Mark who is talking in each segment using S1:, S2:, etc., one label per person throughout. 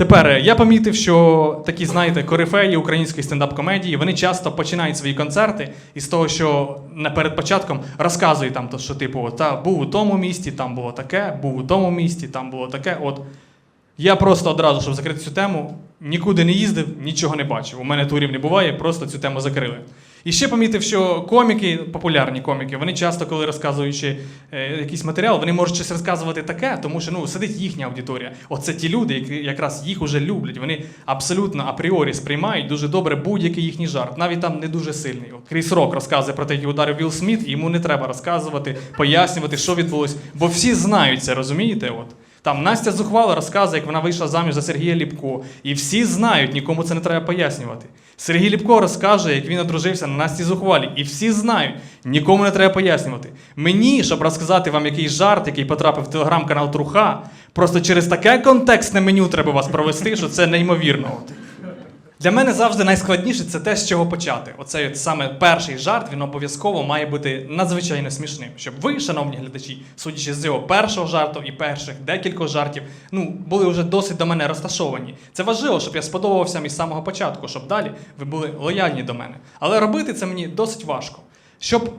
S1: Тепер е, я помітив, що такі, знаєте, корифеї української стендап-комедії, вони часто починають свої концерти із того, що перед початком розказують там, що типу, та був у тому місті, там було таке, був у тому місті, там було таке. От я просто одразу, щоб закрити цю тему, нікуди не їздив, нічого не бачив. У мене турів не буває, просто цю тему закрили. І ще помітив, що коміки, популярні коміки, вони часто, коли розказуючи е, якийсь матеріал, вони можуть щось розказувати таке, тому що ну, сидить їхня аудиторія. Оце ті люди, які якраз їх уже люблять. Вони абсолютно апріорі сприймають дуже добре будь-який їхній жарт, навіть там не дуже сильний. Кріс Рок розказує про те, як ударив Вілл Сміт, йому не треба розказувати, пояснювати, що відбулось, бо всі знають це, розумієте? От. Там Настя Зухвала розказує, як вона вийшла заміж за Сергія Ліпко. І всі знають, нікому це не треба пояснювати. Сергій Ліпко розкаже, як він одружився на Насті Зухвалі. І всі знають, нікому не треба пояснювати. Мені, щоб розказати вам якийсь жарт, який потрапив в телеграм-канал Труха, просто через таке контекстне меню треба вас провести, що це неймовірно. Для мене завжди найскладніше це те, з чого почати. Оцей от саме перший жарт, він обов'язково має бути надзвичайно смішним. Щоб ви, шановні глядачі, судячи з його першого жарту і перших декількох жартів, ну були вже досить до мене розташовані. Це важливо, щоб я сподобався із самого початку, щоб далі ви були лояльні до мене. Але робити це мені досить важко. Щоб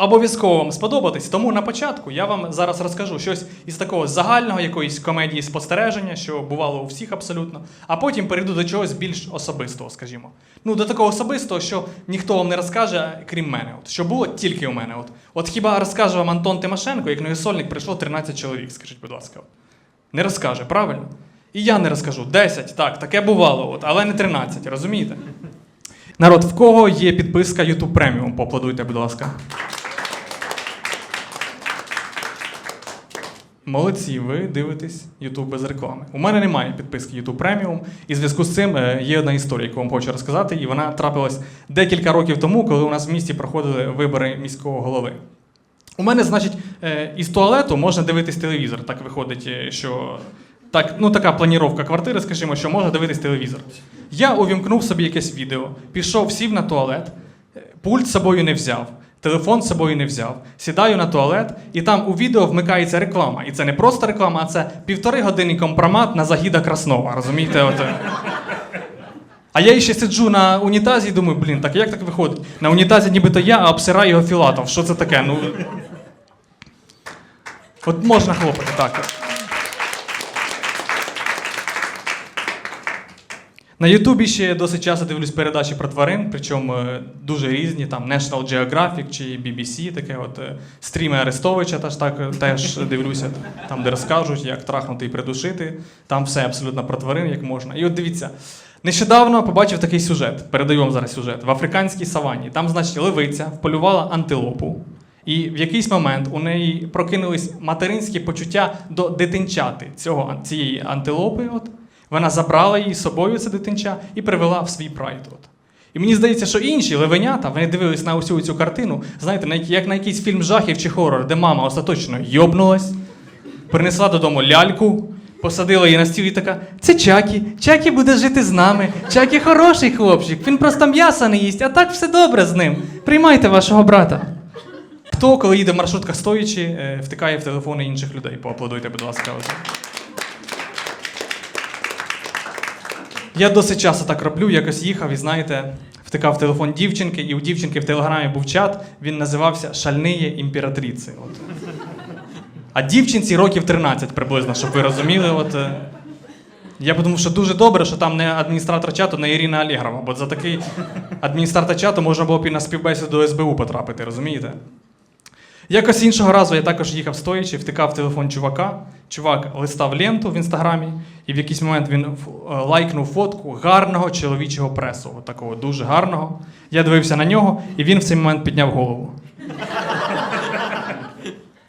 S1: обов'язково вам сподобатись, тому на початку я вам зараз розкажу щось із такого загального якоїсь комедії спостереження, що бувало у всіх абсолютно, а потім перейду до чогось більш особистого, скажімо. Ну, до такого особистого, що ніхто вам не розкаже, крім мене. От, що було тільки у мене. От, от хіба розкаже вам Антон Тимошенко, як новосольник прийшло 13 чоловік, скажіть, будь ласка. Не розкаже, правильно? І я не розкажу. 10, так, таке бувало, от, але не 13, розумієте? Народ, в кого є підписка YouTube Premium? Поаплодуйте, будь ласка. Молодці, ви дивитесь YouTube без реклами. У мене немає підписки YouTube Premium, і в зв'язку з цим е, є одна історія, яку вам хочу розказати, і вона трапилась декілька років тому, коли у нас в місті проходили вибори міського голови. У мене, значить, е, із туалету можна дивитись телевізор. Так виходить, е, що так, ну така планіровка квартири, скажімо, що можна дивитись телевізор. Я увімкнув собі якесь відео, пішов, сів на туалет, пульт з собою не взяв. Телефон з собою не взяв. Сідаю на туалет, і там у відео вмикається реклама. І це не просто реклама, а це півтори години компромат на Загіда Краснова. Розумієте? От. А я ще сиджу на унітазі і думаю, блін, так як так виходить? На унітазі нібито я, а обсираю його Філатов. Що це таке? Ну. От можна хлопати, так. На Ютубі ще досить часто дивлюсь передачі про тварин, причому е, дуже різні, там National Geographic чи BBC, таке от е, стріми Арестовича теж так е, теж дивлюся, там, де розкажуть, як трахнути і придушити. Там все абсолютно про тварин, як можна. І от дивіться, нещодавно побачив такий сюжет. Передаю вам зараз сюжет. В африканській савані. Там, значить, левиця вполювала антилопу. І в якийсь момент у неї прокинулись материнські почуття до дитинчати цього, цієї антилопи. От. Вона забрала її з собою, це дитинча, і привела в свій прайд. От. І мені здається, що інші левенята, вони дивились на усю цю картину, знаєте, на, як на якийсь фільм жахів чи хорор, де мама остаточно йобнулась, принесла додому ляльку, посадила її на стіл і така: це Чакі, Чакі буде жити з нами. Чакі хороший хлопчик, він просто м'яса не їсть, а так все добре з ним. Приймайте вашого брата. Хто, коли їде в маршрутках стоячи, е, втикає в телефони інших людей? Поаплодуйте, будь ласка. Я досить часто так роблю, якось їхав і знаєте, втикав телефон дівчинки, і у дівчинки в телеграмі був чат, він називався Шальниє імператриці. От. А дівчинці років 13 приблизно, щоб ви розуміли. От, е. я подумав, що дуже добре, що там не адміністратор чату, не Ірина Алєгрова, бо за такий адміністратор чату можна було б і на співбесіду до СБУ потрапити, розумієте? Якось іншого разу я також їхав стоячи, втикав телефон чувака. Чувак листав ленту в інстаграмі, і в якийсь момент він е, лайкнув фотку гарного чоловічого пресу, такого дуже гарного. Я дивився на нього, і він в цей момент підняв голову.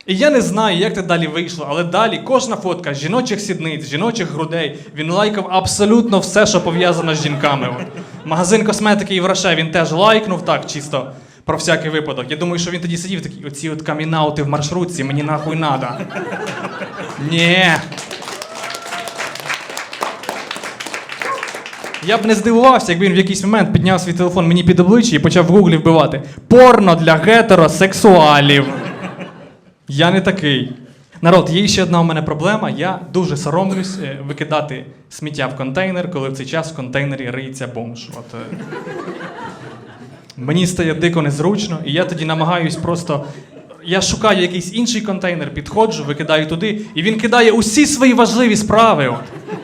S1: І я не знаю, як це далі вийшло, але далі кожна фотка жіночих сідниць, жіночих грудей, він лайкав абсолютно все, що пов'язано з жінками. От. Магазин косметики Євроше він теж лайкнув так, чисто про всякий випадок. Я думаю, що він тоді сидів такий, оці от камінаути в маршрутці, мені нахуй надо. Ні. Я б не здивувався, якби він в якийсь момент підняв свій телефон мені під обличчя і почав в гуглі вбивати порно для гетеросексуалів. Я не такий. Народ, є ще одна у мене проблема. Я дуже соромлюсь е, викидати сміття в контейнер, коли в цей час в контейнері риється бомж. От, е, Мені стає дико незручно, і я тоді намагаюсь просто. Я шукаю якийсь інший контейнер, підходжу, викидаю туди, і він кидає усі свої важливі справи. От.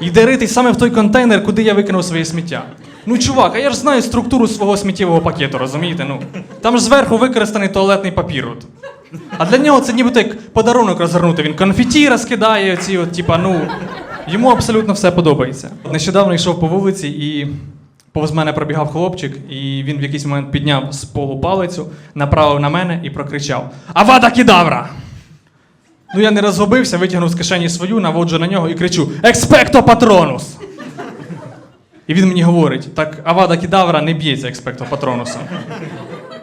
S1: Йде ритись саме в той контейнер, куди я викинув своє сміття. Ну, чувак, а я ж знаю структуру свого сміттєвого пакету, розумієте? Ну, там ж зверху використаний туалетний папір. От. А для нього це нібито як подарунок розгорнути. Він конфеті розкидає, оці, от, типа, ну, йому абсолютно все подобається. Нещодавно йшов по вулиці і повз мене пробігав хлопчик, і він в якийсь момент підняв з полу палицю, направив на мене і прокричав: Авада кідавра! Ну я не розгубився, витягнув з кишені свою, наводжу на нього і кричу: Експекто патронус! І він мені говорить: так Авада кідавра не б'ється експекто патронусом.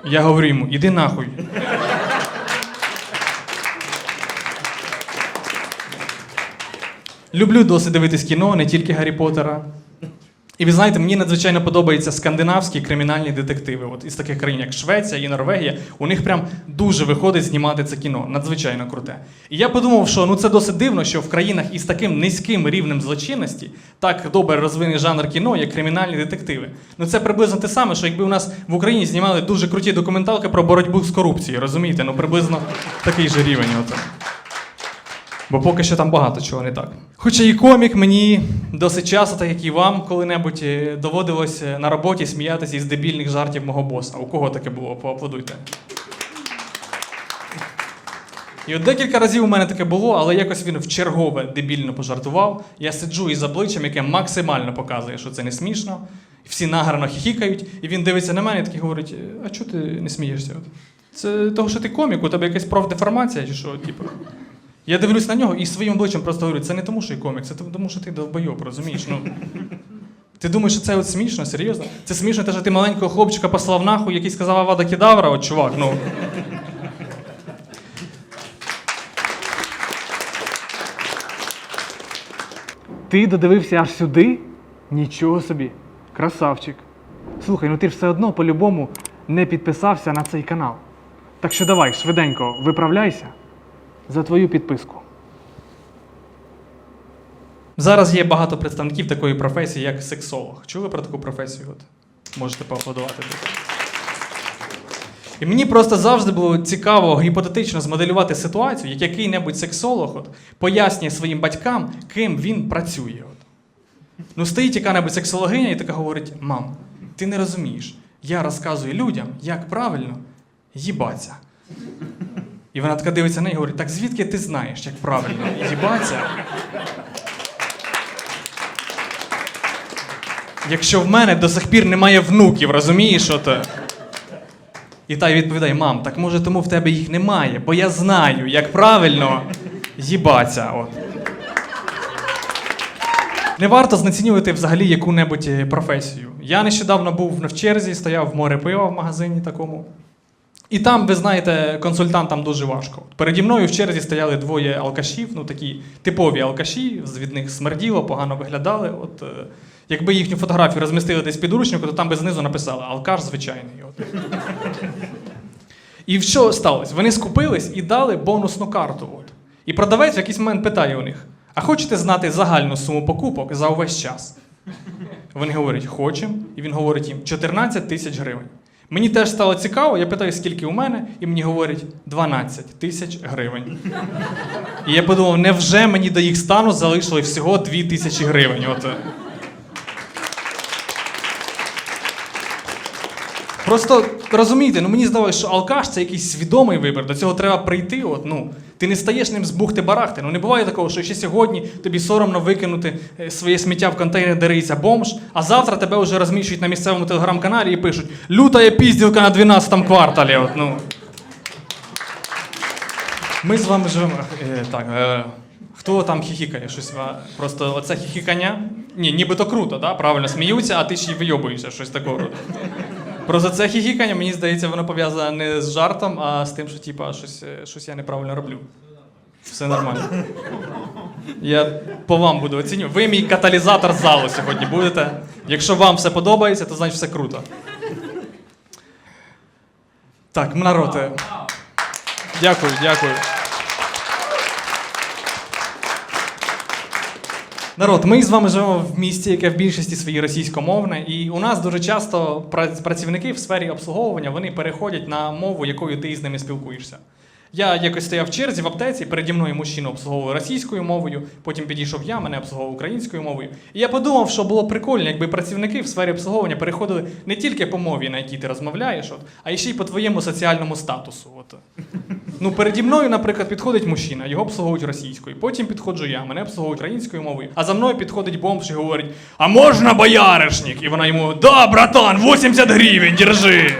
S1: Я говорю йому: іди нахуй. Люблю досить дивитись кіно, не тільки Гаррі Поттера. І ви знаєте, мені надзвичайно подобаються скандинавські кримінальні детективи. От із таких країн, як Швеція і Норвегія, у них прям дуже виходить знімати це кіно. Надзвичайно круте. І я подумав, що ну це досить дивно, що в країнах із таким низьким рівнем злочинності так добре розвинений жанр кіно, як кримінальні детективи. Ну це приблизно те саме, що якби у нас в Україні знімали дуже круті документалки про боротьбу з корупцією, розумієте? Ну приблизно такий же рівень. От. Бо поки що там багато чого не так. Хоча і комік, мені досить часто, так як і вам коли-небудь, е, доводилось е, на роботі сміятися із дебільних жартів мого боса. У кого таке було? Поаплодуйте. І от декілька разів у мене таке було, але якось він в чергове дебільно пожартував. Я сиджу із обличчям, яке максимально показує, що це не смішно. Всі награно хіхікають, і він дивиться на мене і такий говорить: а чого ти не смієшся? Це того, що ти комік, у тебе якась профдеформація, чи що, типу. Я дивлюсь на нього і своїм обличчям просто говорю, це не тому, що я комік, це тому, що ти довбойоб, розумієш? Ну, ти думаєш, що це от смішно, серйозно? Це смішно, те, що ти маленького хлопчика послав нахуй, який сказав Авада Кедавра, от чувак, ну.
S2: Ти додивився аж сюди? Нічого собі. Красавчик. Слухай, ну ти ж все одно по-любому не підписався на цей канал. Так що давай, швиденько, виправляйся за твою підписку.
S1: Зараз є багато представників такої професії, як сексолог. Чули про таку професію? От? Можете поаплодувати. І мені просто завжди було цікаво гіпотетично змоделювати ситуацію, як який-небудь сексолог от, пояснює своїм батькам, ким він працює. От. Ну, стоїть яка-небудь сексологиня і така говорить: мам, ти не розумієш, я розказую людям, як правильно їбаться. І вона така дивиться на неї і говорить: так звідки ти знаєш, як правильно їбаться? Якщо в мене до сих пір немає внуків, розумієш, от. е? І та й відповідає: мам, так може тому в тебе їх немає, бо я знаю, як правильно їбаться. От. Не варто знецінювати взагалі яку-небудь е, професію. Я нещодавно був в черзі, стояв в море пива в магазині такому. І там, ви знаєте, консультантам дуже важко. Переді мною в черзі стояли двоє алкашів, ну такі типові алкаші, від них смерділо, погано виглядали. От, е, якби їхню фотографію розмістили десь під ручнику, то там би знизу написали алкаш звичайний. От. І що сталося? Вони скупились і дали бонусну карту. От. І продавець в якийсь момент питає у них: а хочете знати загальну суму покупок за увесь час? Вони говорять, хочемо. І він говорить їм 14 тисяч гривень. Мені теж стало цікаво, я питаю, скільки у мене, і мені говорять 12 тисяч гривень. І я подумав, невже мені до їх стану залишили всього 2 тисячі гривень? От. Просто розумієте, ну мені здавалося, що алкаш це якийсь свідомий вибір. До цього треба прийти. От, ну, ти не стаєш ним з бухти-барахти. Ну не буває такого, що ще сьогодні тобі соромно викинути е, своє сміття в контейнер, де риється бомж, а завтра тебе вже розміщують на місцевому телеграм-каналі і пишуть Лютая пізділка на 12 кварталі. От, ну. Ми з вами живемо. Е, так, е, хто там хіхікає? Щось просто оце хіхікання? Ні, нібито круто, да? правильно сміються, а ти ще й вийобуєшся, щось такого. Просто це хіхікання, мені здається, воно пов'язане не з жартом, а з тим, що типа, щось, е, щось я неправильно роблю. Все нормально. Я по вам буду оцінювати. Ви мій каталізатор залу сьогодні будете. Якщо вам все подобається, то значить все круто. Так, народ. е, Дякую, дякую. Народ, ми з вами живемо в місті, яке в більшості своїй російськомовне, і у нас дуже часто працівники в сфері обслуговування вони переходять на мову, якою ти з ними спілкуєшся. Я якось стояв в черзі в аптеці, переді мною мужчина обслуговував російською мовою, потім підійшов я, мене обслуговував українською мовою. І я подумав, що було прикольно, якби працівники в сфері обслуговування переходили не тільки по мові, на якій ти розмовляєш, от, а ще й по твоєму соціальному статусу. От. Ну, переді мною, наприклад, підходить мужчина, його обслуговують російською. Потім підходжу я, мене обслуговують українською мовою. А за мною підходить бомж і говорить: А можна бояришник? І вона йому: Да, братан, 80 гривень, держи.